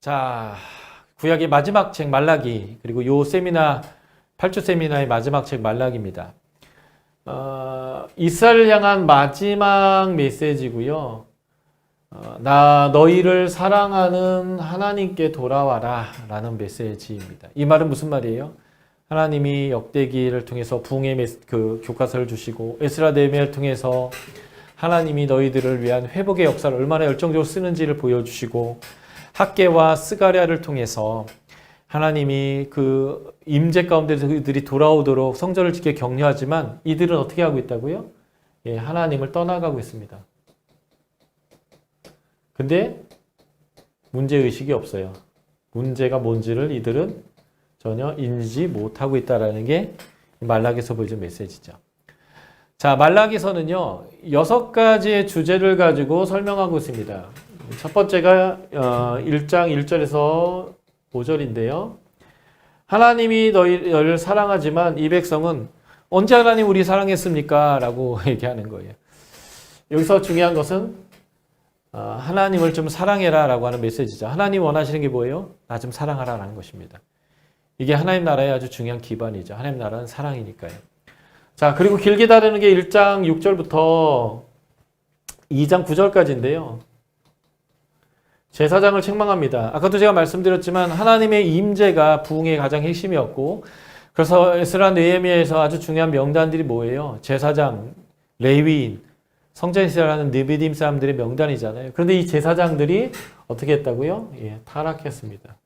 자, 구약의 마지막 책 말라기 그리고 요 세미나 8주 세미나의 마지막 책 말라기입니다. 어, 이스라엘 향한 마지막 메시지고요. 어, 나 너희를 사랑하는 하나님께 돌아와라 라는 메시지입니다. 이 말은 무슨 말이에요? 하나님이 역대기를 통해서 부흥의 메시- 그 교과서를 주시고 에스라 네메를 통해서 하나님이 너희들을 위한 회복의 역사를 얼마나 열정적으로 쓰는지를 보여주시고 학계와 스가랴를 통해서 하나님이 그 임재 가운데 그들이 돌아오도록 성전을 짓게 격려하지만 이들은 어떻게 하고 있다고요? 예, 하나님을 떠나가고 있습니다. 근데 문제 의식이 없어요. 문제가 뭔지를 이들은 전혀 인지 못하고 있다라는 게 말락에서 보여준 메시지죠. 자, 말락에서는요, 여섯 가지의 주제를 가지고 설명하고 있습니다. 첫 번째가 어, 1장 1절에서 5절인데요. 하나님이 너희를 사랑하지만 이 백성은 언제 하나님 우리 사랑했습니까? 라고 얘기하는 거예요. 여기서 중요한 것은 어, 하나님을 좀 사랑해라 라고 하는 메시지죠. 하나님 원하시는 게 뭐예요? 나 좀 사랑하라 라는 것입니다. 이게 하나님 나라의 아주 중요한 기반이죠. 하나님 나라는 사랑이니까요. 자, 그리고 길게 다루는 게 1장 6절부터 2장 9절까지인데요. 제사장을 책망합니다. 아까도 제가 말씀드렸지만 하나님의 임재가 부흥의 가장 핵심이었고 그래서 에스라 느헤미야에서 아주 중요한 명단들이 뭐예요? 제사장, 레위인, 성전에서라는 느비딤 사람들의 명단이잖아요. 그런데 이 제사장들이 어떻게 했다고요? 예, 타락했습니다.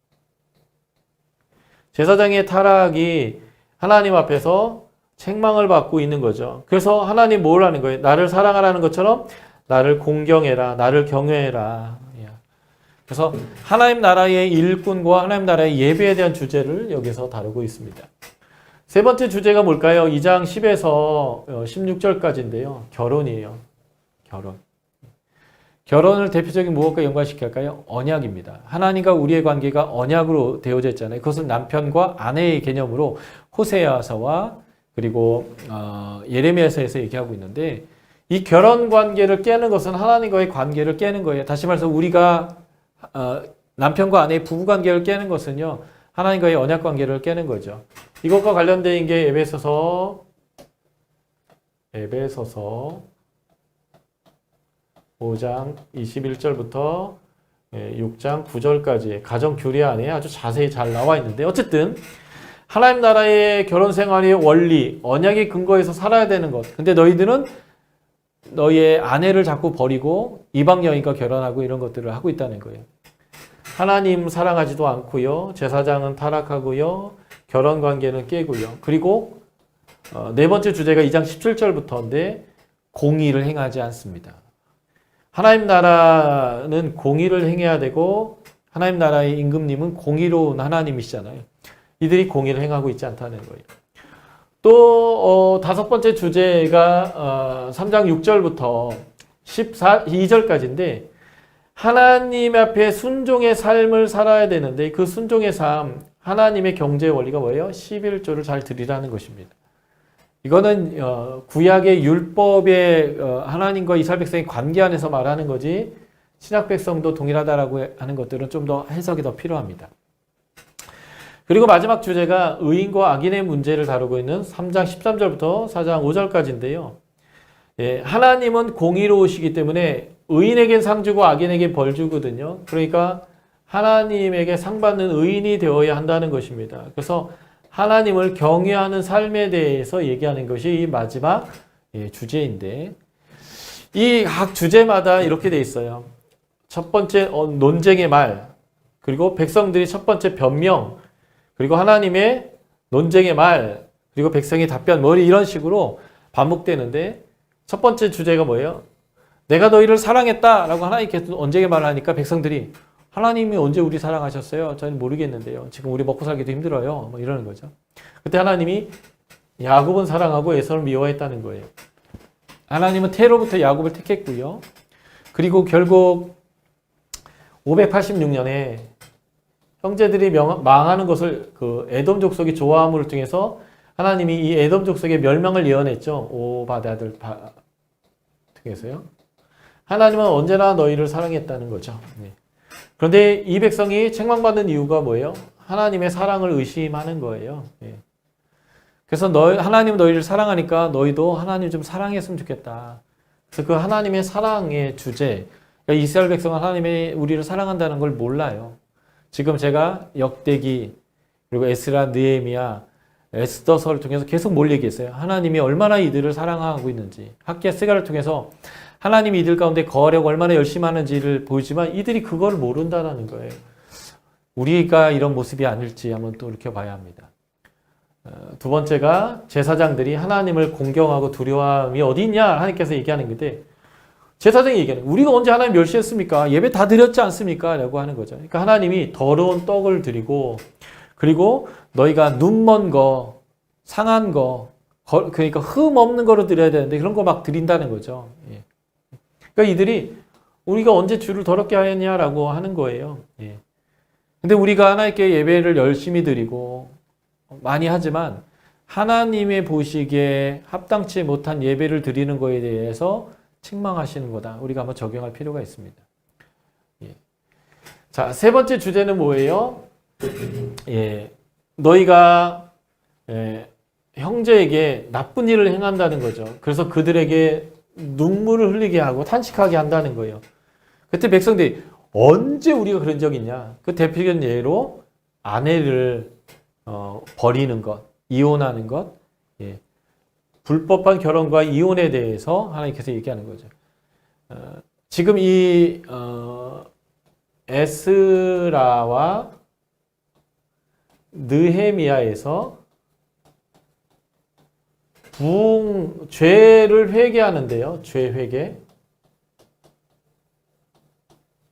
제사장의 타락이 하나님 앞에서 책망을 받고 있는 거죠. 그래서 하나님 뭘 하는 거예요? 나를 사랑하라는 것처럼 나를 공경해라, 나를 경외해라. 예. 그래서 하나님 나라의 일꾼과 하나님 나라의 예배에 대한 주제를 여기서 다루고 있습니다. 세 번째 주제가 뭘까요? 2장 10에서 16절까지인데요. 결혼이에요. 결혼. 결혼을 대표적인 무엇과 연관시킬까요? 언약입니다. 하나님과 우리의 관계가 언약으로 되어져 있잖아요. 그것은 남편과 아내의 개념으로 호세아서와 그리고 어, 예레미야서에서 얘기하고 있는데 이 결혼 관계를 깨는 것은 하나님과의 관계를 깨는 거예요. 다시 말해서 우리가 어, 남편과 아내의 부부 관계를 깨는 것은요. 하나님과의 언약 관계를 깨는 거죠. 이것과 관련된 게 에베소서 에베소서 5장 21절부터 6장 9절까지 가정 교리 안에 아주 자세히 잘 나와 있는데 어쨌든 하나님 나라의 결혼 생활의 원리, 언약의 근거에서 살아야 되는 것. 근데 너희들은 너희의 아내를 자꾸 버리고 이방 여인과 결혼하고 이런 것들을 하고 있다는 거예요. 하나님 사랑하지도 않고요. 제사장은 타락하고요. 결혼 관계는 깨고요. 그리고 어, 네 번째 주제가 2장 17절부터인데 공의를 행하지 않습니다. 하나님 나라는 공의를 행해야 되고 하나님 나라의 임금님은 공의로운 하나님이시잖아요. 이들이 공의를 행하고 있지 않다는 거예요. 또 어, 다섯 번째 주제가 어, 3장 6절부터 12절까지인데 하나님 앞에 순종의 삶을 살아야 되는데 그 순종의 삶 하나님의 경제 원리가 뭐예요? 11조를 잘 드리라는 것입니다. 이거는 어, 구약의 율법의 어, 하나님과 이스라엘 백성의 관계 안에서 말하는 거지 신약 백성도 동일하다라고 하는 것들은 좀 더 해석이 더 필요합니다. 그리고 마지막 주제가 의인과 악인의 문제를 다루고 있는 3장 13절부터 4장 5절까지인데요. 예, 하나님은 공의로우시기 때문에 의인에겐 상 주고 악인에게 벌 주거든요. 그러니까 하나님에게 상 받는 의인이 되어야 한다는 것입니다. 그래서 하나님을 경외하는 삶에 대해서 얘기하는 것이 이 마지막 예, 주제인데 이 각 주제마다 이렇게 돼 있어요. 첫 번째 어, 논쟁의 말, 그리고 백성들이 첫 번째 변명, 그리고 하나님의 논쟁의 말, 그리고 백성의 답변, 뭐 이런 식으로 반복되는데 첫 번째 주제가 뭐예요? 내가 너희를 사랑했다라고 하나님께서 언쟁의 말을 하니까 백성들이 하나님이 언제 우리 사랑하셨어요? 저는 모르겠는데요. 지금 우리 먹고 살기도 힘들어요. 뭐 이러는 거죠. 그때 하나님이 야곱은 사랑하고 에서를 미워했다는 거예요. 하나님은 테로부터 야곱을 택했고요. 그리고 결국 586년에 형제들이 명, 망하는 것을 그 에돔 족속이 좋아함을 통해서 하나님이 이 에돔 족속의 멸망을 예언했죠. 바, 통해서요. 하나님은 언제나 너희를 사랑했다는 거죠. 네. 그런데 이 백성이 책망받는 이유가 뭐예요? 하나님의 사랑을 의심하는 거예요. 예. 그래서 너 하나님 너희를 사랑하니까 너희도 하나님 좀 사랑했으면 좋겠다. 그래서 그 하나님의 사랑의 주제, 그러니까 이스라엘 백성은 하나님의 우리를 사랑한다는 걸 몰라요. 지금 제가 역대기 그리고 에스라, 느헤미야, 에스더서를 통해서 계속 뭘 얘기했어요? 하나님이 얼마나 이들을 사랑하고 있는지 학계 스가를 통해서 하나님이 이들 가운데 거하려고 얼마나 열심히 하는지를 보이지만 이들이 그걸 모른다라는 거예요. 우리가 이런 모습이 아닐지 한번 또 이렇게 봐야 합니다. 어, 두 번째가 제사장들이 하나님을 공경하고 두려움이 어디 있냐 하나님께서 얘기하는 건데 제사장이 얘기하는. 우리가 언제 하나님 멸시했습니까? 예배 다 드렸지 않습니까? 라고 하는 거죠. 그러니까 하나님이 더러운 떡을 드리고 그리고 너희가 눈먼 거, 상한 거, 거- 그러니까 흠 없는 거로 드려야 되는데 그런 거 막 드린다는 거죠. 예. 그러니까 이들이 우리가 언제 주를 더럽게 하였냐라고 하는 거예요. 예. 근데 우리가 하나님께 예배를 열심히 드리고 많이 하지만 하나님의 보시기에 합당치 못한 예배를 드리는 거에 대해서 책망하시는 거다. 우리가 한번 적용할 필요가 있습니다. 예. 자, 세 번째 주제는 뭐예요? 예, 너희가 예, 형제에게 나쁜 일을 행한다는 거죠. 그래서 그들에게 눈물을 흘리게 하고 탄식하게 한다는 거예요. 그때 백성들이 언제 우리가 그런 적 있냐? 그 대표적인 예로 아내를 어, 버리는 것, 이혼하는 것, 예. 불법한 결혼과 이혼에 대해서 하나님께서 얘기하는 거죠. 어, 지금 이 어, 에스라와 느헤미야에서 부흥 죄를 회개하는데요. 죄 회개.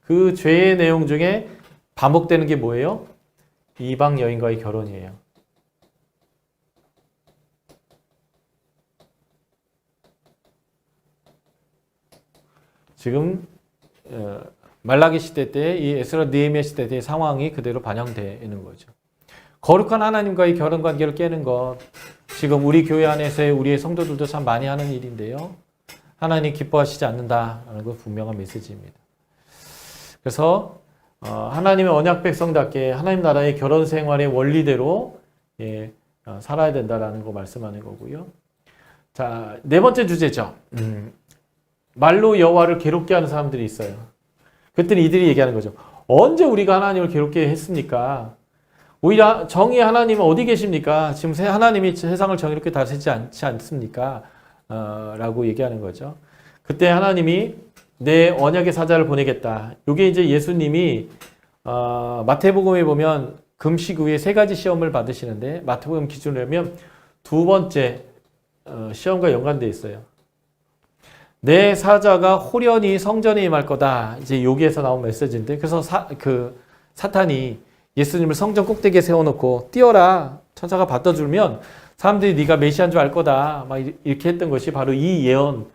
그 죄의 내용 중에 반복되는 게 뭐예요? 이방 여인과의 결혼이에요. 지금 어, 말라기 시대 때 이 에스라 느헤미야 시대 때의 상황이 그대로 반영되는 거죠. 거룩한 하나님과의 결혼 관계를 깨는 것 지금 우리 교회 안에서의 우리의 성도들도 참 많이 하는 일인데요. 하나님 기뻐하시지 않는다라는 건 분명한 메시지입니다. 그래서 어, 하나님의 언약 백성답게 하나님 나라의 결혼 생활의 원리대로 예, 어, 살아야 된다라는 거 말씀하는 거고요. 자, 네 번째 주제죠. 음, 말로 여호와를 괴롭게 하는 사람들이 있어요. 그때는 이들이 얘기하는 거죠. 언제 우리가 하나님을 괴롭게 했습니까? 오히려 정의 하나님은 어디 계십니까? 지금 세- 하나님이 세상을 정의롭게 다스리지 않지 않습니까? 어, 라고 얘기하는 거죠. 그때 하나님이 내 언약의 사자를 보내겠다. 이게 이제 예수님이 어, 마태복음에 보면 금식 후에 세 가지 시험을 받으시는데 마태복음 기준으로 하면 두 번째 어, 시험과 연관돼 있어요. 내 사자가 호련히 성전에 임할 거다. 이제 여기에서 나온 메시지인데 그래서 사, 그 사탄이 예수님을 성전 꼭대기에 세워놓고 뛰어라 천사가 받아주면 사람들이 네가 메시아인 줄 알 거다 막 이렇게 했던 것이 바로 이 예언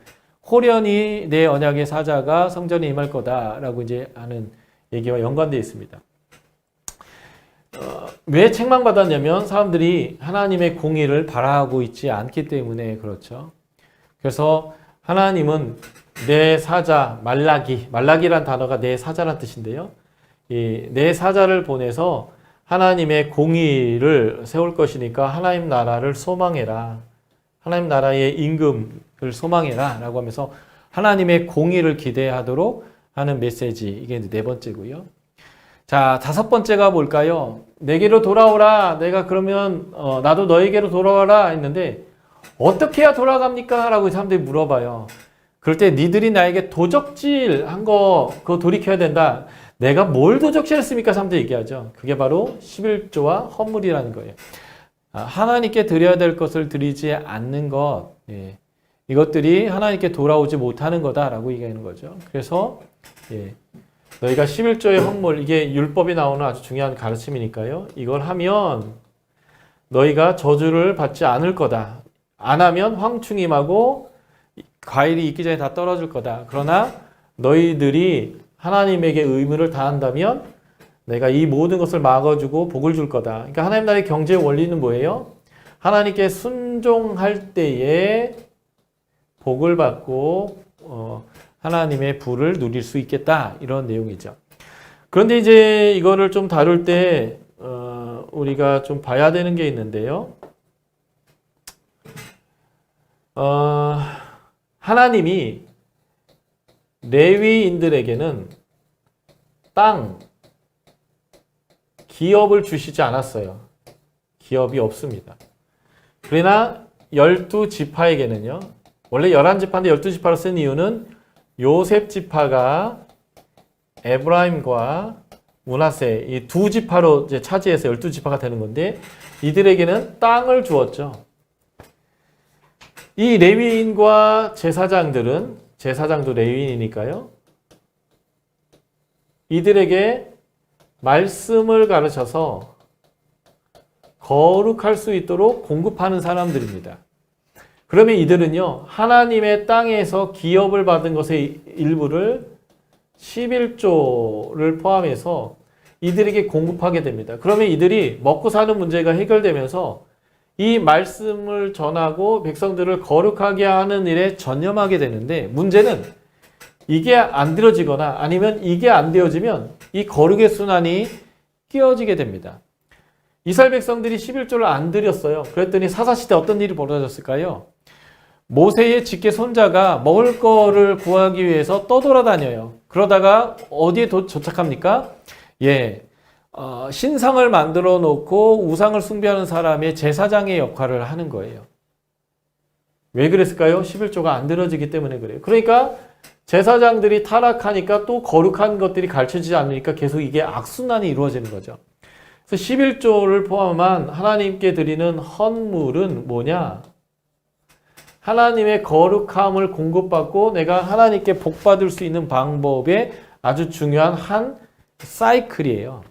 호련히 내 언약의 사자가 성전에 임할 거다라고 이제 하는 얘기와 연관되어 있습니다. 어, 왜 책망받았냐면 사람들이 하나님의 공의를 바라고 있지 않기 때문에 그렇죠. 그래서 하나님은 내 사자 말라기 말라기란 단어가 내 사자란 뜻인데요. 이 내 사자를 보내서 하나님의 공의를 세울 것이니까 하나님 나라를 소망해라. 하나님 나라의 임금을 소망해라. 라고 하면서 하나님의 공의를 기대하도록 하는 메시지. 이게 네 번째고요. 자, 다섯 번째가 뭘까요? 내게로 돌아오라. 내가 그러면, 어, 나도 너에게로 돌아와라. 했는데, 어떻게 해야 돌아갑니까? 라고 사람들이 물어봐요. 그럴 때 니들이 나에게 도적질 한 거, 그거 돌이켜야 된다. 내가 뭘 도적질했습니까? 사람들이 얘기하죠. 그게 바로 11조와 헌물이라는 거예요. 아, 하나님께 드려야 될 것을 드리지 않는 것, 예. 이것들이 하나님께 돌아오지 못하는 거다라고 얘기하는 거죠. 그래서 예. 너희가 11조의 헌물, 이게 율법에 나오는 아주 중요한 가르침이니까요. 이걸 하면 너희가 저주를 받지 않을 거다. 안 하면 황충임하고 과일이 익기 전에 다 떨어질 거다. 그러나 너희들이 하나님에게 의무를 다한다면 내가 이 모든 것을 막아주고 복을 줄 거다. 그러니까 하나님 나라의 경제 원리는 뭐예요? 하나님께 순종할 때에 복을 받고 어, 하나님의 부를 누릴 수 있겠다 이런 내용이죠. 그런데 이제 이거를 좀 다룰 때 어, 우리가 좀 봐야 되는 게 있는데요. 어, 하나님이 레위인들에게는 땅, 기업을 주시지 않았어요. 기업이 없습니다. 그러나 열두 지파에게는요. 원래 열한 지파인데 열두 지파로 쓴 이유는 요셉 지파가 에브라임과 문하세 이 두 지파로 이제 차지해서 열두 지파가 되는 건데 이들에게는 땅을 주었죠. 이 레위인과 제사장들은 제사장도 레위인이니까요. 이들에게 말씀을 가르쳐서 거룩할 수 있도록 공급하는 사람들입니다. 그러면 이들은요, 하나님의 땅에서 기업을 받은 것의 일부를 11조를 포함해서 이들에게 공급하게 됩니다. 그러면 이들이 먹고 사는 문제가 해결되면서 이 말씀을 전하고 백성들을 거룩하게 하는 일에 전념하게 되는데 문제는 이게 안 들어지거나 아니면 이게 안 되어지면 이 거룩의 순환이 끼어지게 됩니다. 이스라엘 백성들이 11조를 안 드렸어요. 그랬더니 사사시대 어떤 일이 벌어졌을까요? 모세의 직계 손자가 먹을 거를 구하기 위해서 떠돌아다녀요. 그러다가 어디에 도, 도착합니까? 예, 어, 신상을 만들어 놓고 우상을 숭배하는 사람의 제사장의 역할을 하는 거예요. 왜 그랬을까요? 11조가 안 들어지기 때문에 그래요. 그러니까 제사장들이 타락하니까 또 거룩한 것들이 가르쳐지지 않으니까 계속 이게 악순환이 이루어지는 거죠. 그래서 11조를 포함한 하나님께 드리는 헌물은 뭐냐? 하나님의 거룩함을 공급받고 내가 하나님께 복받을 수 있는 방법의 아주 중요한 한 사이클이에요.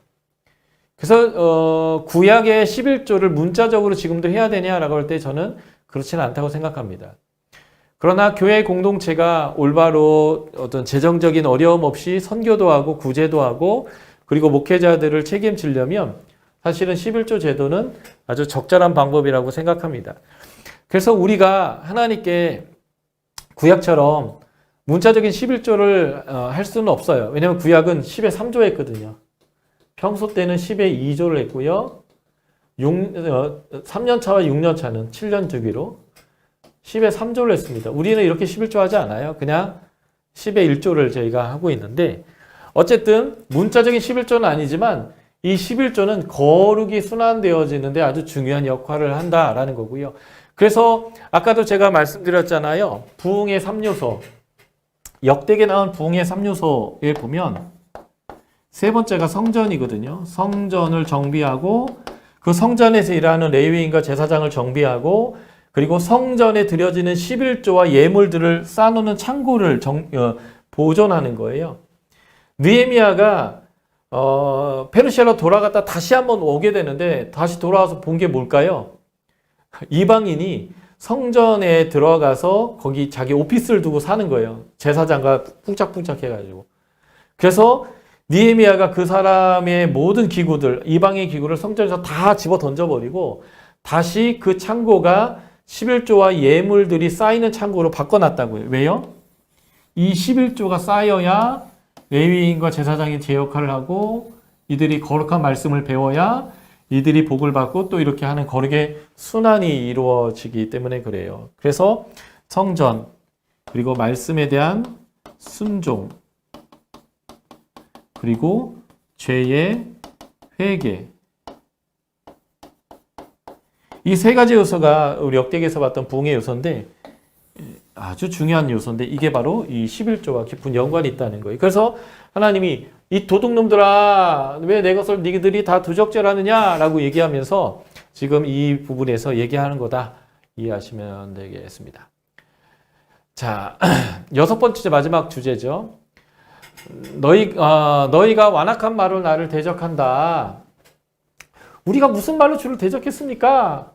그래서 어, 구약의 11조를 문자적으로 지금도 해야 되냐라고 할 때 저는 그렇지는 않다고 생각합니다. 그러나 교회 공동체가 올바로 어떤 재정적인 어려움 없이 선교도 하고 구제도 하고 그리고 목회자들을 책임지려면 사실은 11조 제도는 아주 적절한 방법이라고 생각합니다. 그래서 우리가 하나님께 구약처럼 문자적인 11조를 어, 할 수는 없어요. 왜냐하면 구약은 10에 3조 했거든요. 평소 때는 10에 2조를 했고요. 6, 어, 3년 차와 6년 차는 7년 주기로 10에 3조를 했습니다. 우리는 이렇게 11조 하지 않아요. 그냥 10에 1조를 저희가 하고 있는데 어쨌든 문자적인 11조는 아니지만 이 11조는 거룩이 순환되어지는데 아주 중요한 역할을 한다라는 거고요. 그래서 아까도 제가 말씀드렸잖아요. 부흥의 3요소. 역대기에 나온 부흥의 3요소에 보면 세 번째가 성전이거든요. 성전을 정비하고 그 성전에서 일하는 레위인과 제사장을 정비하고 그리고 성전에 드려지는 11조와 예물들을 쌓아놓는 창고를 정, 어, 보존하는 거예요. 느헤미야가 어, 페르시아로 돌아갔다 다시 한번 오게 되는데 다시 돌아와서 본 게 뭘까요? 이방인이 성전에 들어가서 거기 자기 오피스를 두고 사는 거예요. 제사장과 쿵짝쿵짝 해가지고. 그래서 니에미아가 그 사람의 모든 기구들, 이방의 기구를 성전에서 다 집어 던져버리고 다시 그 창고가 11조와 예물들이 쌓이는 창고로 바꿔놨다고요. 왜요? 이 11조가 쌓여야 레위인과 제사장이 제 역할을 하고 이들이 거룩한 말씀을 배워야 이들이 복을 받고 또 이렇게 하는 거룩의 순환이 이루어지기 때문에 그래요. 그래서 성전 그리고 말씀에 대한 순종 그리고 죄의 회개 이 세 가지 요소가 우리 역대기에서 봤던 부흥의 요소인데 아주 중요한 요소인데 이게 바로 이 11조와 깊은 연관이 있다는 거예요. 그래서 하나님이 이 도둑놈들아 왜 내 것을 니들이 다 도적질 하느냐라고 얘기하면서 지금 이 부분에서 얘기하는 거다 이해하시면 되겠습니다. 자 여섯 번째 마지막 주제죠. 너희 어, 너희가 완악한 말로 나를 대적한다. 우리가 무슨 말로 주를 대적했습니까?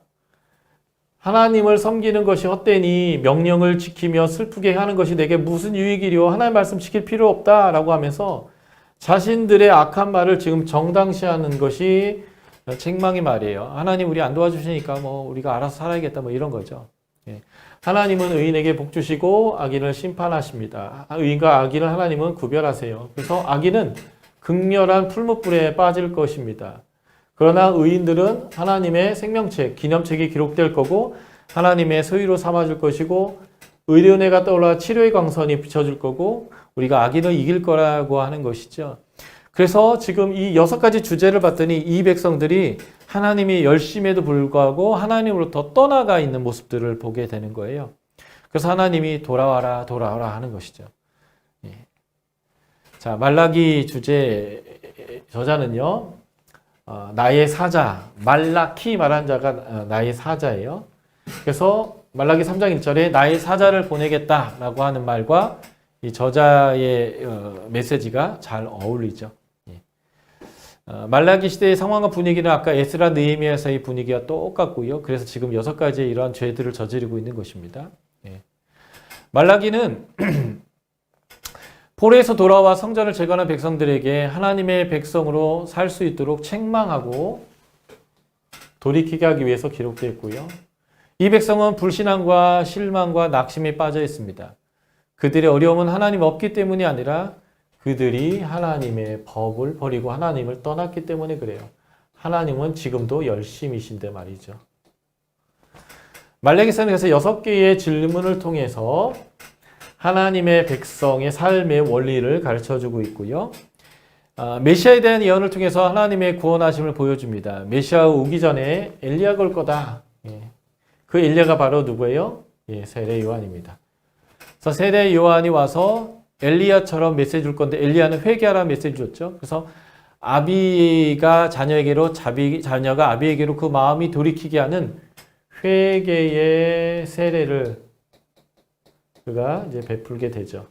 하나님을 섬기는 것이 헛되니 명령을 지키며 슬프게 하는 것이 내게 무슨 유익이리요? 하나님 말씀 지킬 필요 없다라고 하면서 자신들의 악한 말을 지금 정당시하는 것이 책망의 말이에요. 하나님 우리 안 도와주시니까 뭐 우리가 알아서 살아야겠다 뭐 이런 거죠. 예. 하나님은 의인에게 복 주시고 악인을 심판하십니다. 의인과 악인을 하나님은 구별하세요. 그래서 악인은 그 극렬한 풀무불에 빠질 것입니다. 그러나 의인들은 하나님의 생명책, 기념책이 기록될 거고 하나님의 소유로 삼아줄 것이고 의료은혜가 떠올라 치료의 광선이 비춰줄 거고 우리가 악인을 이길 거라고 하는 것이죠. 그래서 지금 이 여섯 가지 주제를 봤더니 이 백성들이 하나님이 열심에도 불구하고 하나님으로부터 떠나가 있는 모습들을 보게 되는 거예요. 그래서 하나님이 돌아와라, 돌아와라 하는 것이죠. 예. 자, 말라기 주제 저자는요, 어, 나의 사자, 말라키 말한 자가 어, 나의 사자예요. 그래서 말라기 3장 1절에 나의 사자를 보내겠다라고 하는 말과 이 저자의 어, 메시지가 잘 어울리죠. 예. 어, 말라기 시대의 상황과 분위기는 아까 에스라 느헤미야서의 분위기와 똑같고요. 그래서 지금 여섯 가지의 이러한 죄들을 저지르고 있는 것입니다. 예. 말라기는 포로에서 돌아와 성전을 재건한 백성들에게 하나님의 백성으로 살 수 있도록 책망하고 돌이키게 하기 위해서 기록되어 있고요. 이 백성은 불신앙과 실망과 낙심에 빠져 있습니다. 그들의 어려움은 하나님 없기 때문이 아니라 그들이 하나님의 법을 버리고 하나님을 떠났기 때문에 그래요. 하나님은 지금도 열심이신데 말이죠. 말레기서는 그래서 여섯 개의 질문을 통해서 하나님의 백성의 삶의 원리를 가르쳐 주고 있고요. 아, 메시아에 대한 예언을 통해서 하나님의 구원하심을 보여줍니다. 메시아 오기 전에 엘리야가 올 거다. 예. 그 엘리야가 바로 누구예요? 예, 세례 요한입니다. 그래서 세례 요한이 와서 엘리야처럼 메시지 줄 건데 엘리야는 회개하라 메시지 줬죠. 그래서 아비가 자녀에게로 자비, 자녀가 아비에게로 그 마음이 돌이키게 하는 회개의 세례를 그가 이제 베풀게 되죠.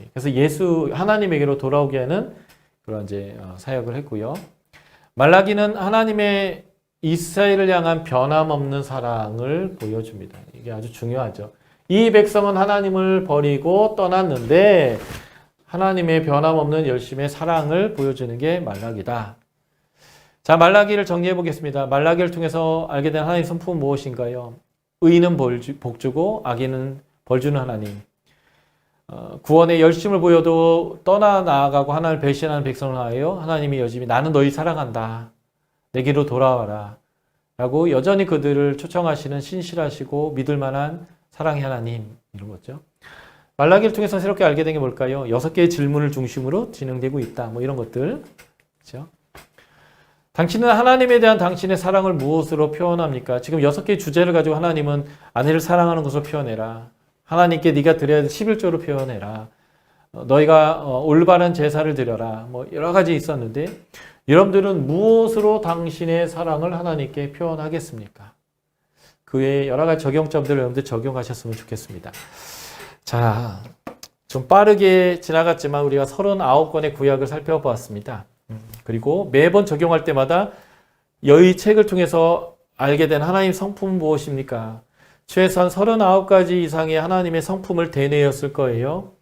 예, 그래서 예수 하나님에게로 돌아오게 하는 그런 이제 어, 사역을 했고요. 말라기는 하나님의 이스라엘을 향한 변함없는 사랑을 보여줍니다. 이게 아주 중요하죠. 이 백성은 하나님을 버리고 떠났는데 하나님의 변함없는 열심의 사랑을 보여주는 게 말라기다. 자, 말라기를 정리해 보겠습니다. 말라기를 통해서 알게 된 하나님의 성품은 무엇인가요? 의인은 복주고 악인은 벌주는 하나님. 어, 구원의 열심을 보여도 떠나 나아가고 하나님을 배신하는 백성을 하여 하나님이 여전히 나는 너희 사랑한다. 내게로 돌아와라. 라고 여전히 그들을 초청하시는 신실하시고 믿을 만한 사랑의 하나님 이런 거죠. 말라기를 통해서 새롭게 알게 된 게 뭘까요? 여섯 개의 질문을 중심으로 진행되고 있다. 뭐 이런 것들. 그렇죠? 당신은 하나님에 대한 당신의 사랑을 무엇으로 표현합니까? 지금 여섯 개의 주제를 가지고 하나님은 아내를 사랑하는 것으로 표현해라. 하나님께 네가 드려야 될 11조로 표현해라. 어, 너희가 어, 올바른 제사를 드려라. 뭐 여러 가지 있었는데 여러분들은 무엇으로 당신의 사랑을 하나님께 표현하겠습니까? 그의 여러 가지 적용점들을 여러분들 적용하셨으면 좋겠습니다. 자, 좀 빠르게 지나갔지만 우리가 39권의 구약을 살펴보았습니다. 음, 그리고 매번 적용할 때마다 여의 책을 통해서 알게 된 하나님 성품은 무엇입니까? 최소한 39가지 이상의 하나님의 성품을 대내었을 거예요.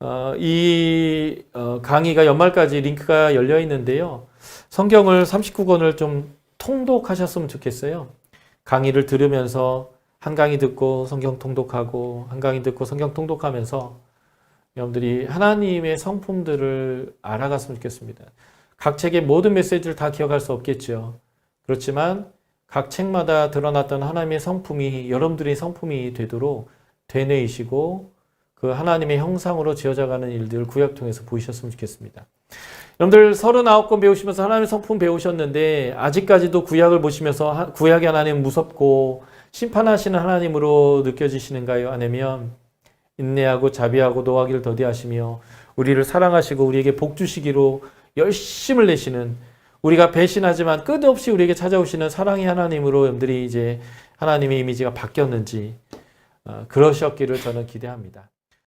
어, 이 어, 강의가 연말까지 링크가 열려 있는데요. 성경을 39권을 좀 통독하셨으면 좋겠어요. 강의를 들으면서 한 강의 듣고 성경 통독하고 한 강의 듣고 성경 통독하면서 여러분들이 하나님의 성품들을 알아갔으면 좋겠습니다. 각 책의 모든 메시지를 다 기억할 수 없겠죠. 그렇지만 각 책마다 드러났던 하나님의 성품이 여러분들의 성품이 되도록 되뇌이시고 그 하나님의 형상으로 지어져가는 일들을 구약 통해서 보이셨으면 좋겠습니다. 여러분들 39권 배우시면서 하나님의 성품 배우셨는데 아직까지도 구약을 보시면서 구약의 하나님 무섭고 심판하시는 하나님으로 느껴지시는가요? 아니면 인내하고 자비하고 노하기를 더디하시며 우리를 사랑하시고 우리에게 복 주시기로 열심을 내시는 우리가 배신하지만 끝없이 우리에게 찾아오시는 사랑의 하나님으로 여러분들이 이제 하나님의 이미지가 바뀌었는지 어, 그러셨기를 저는 기대합니다.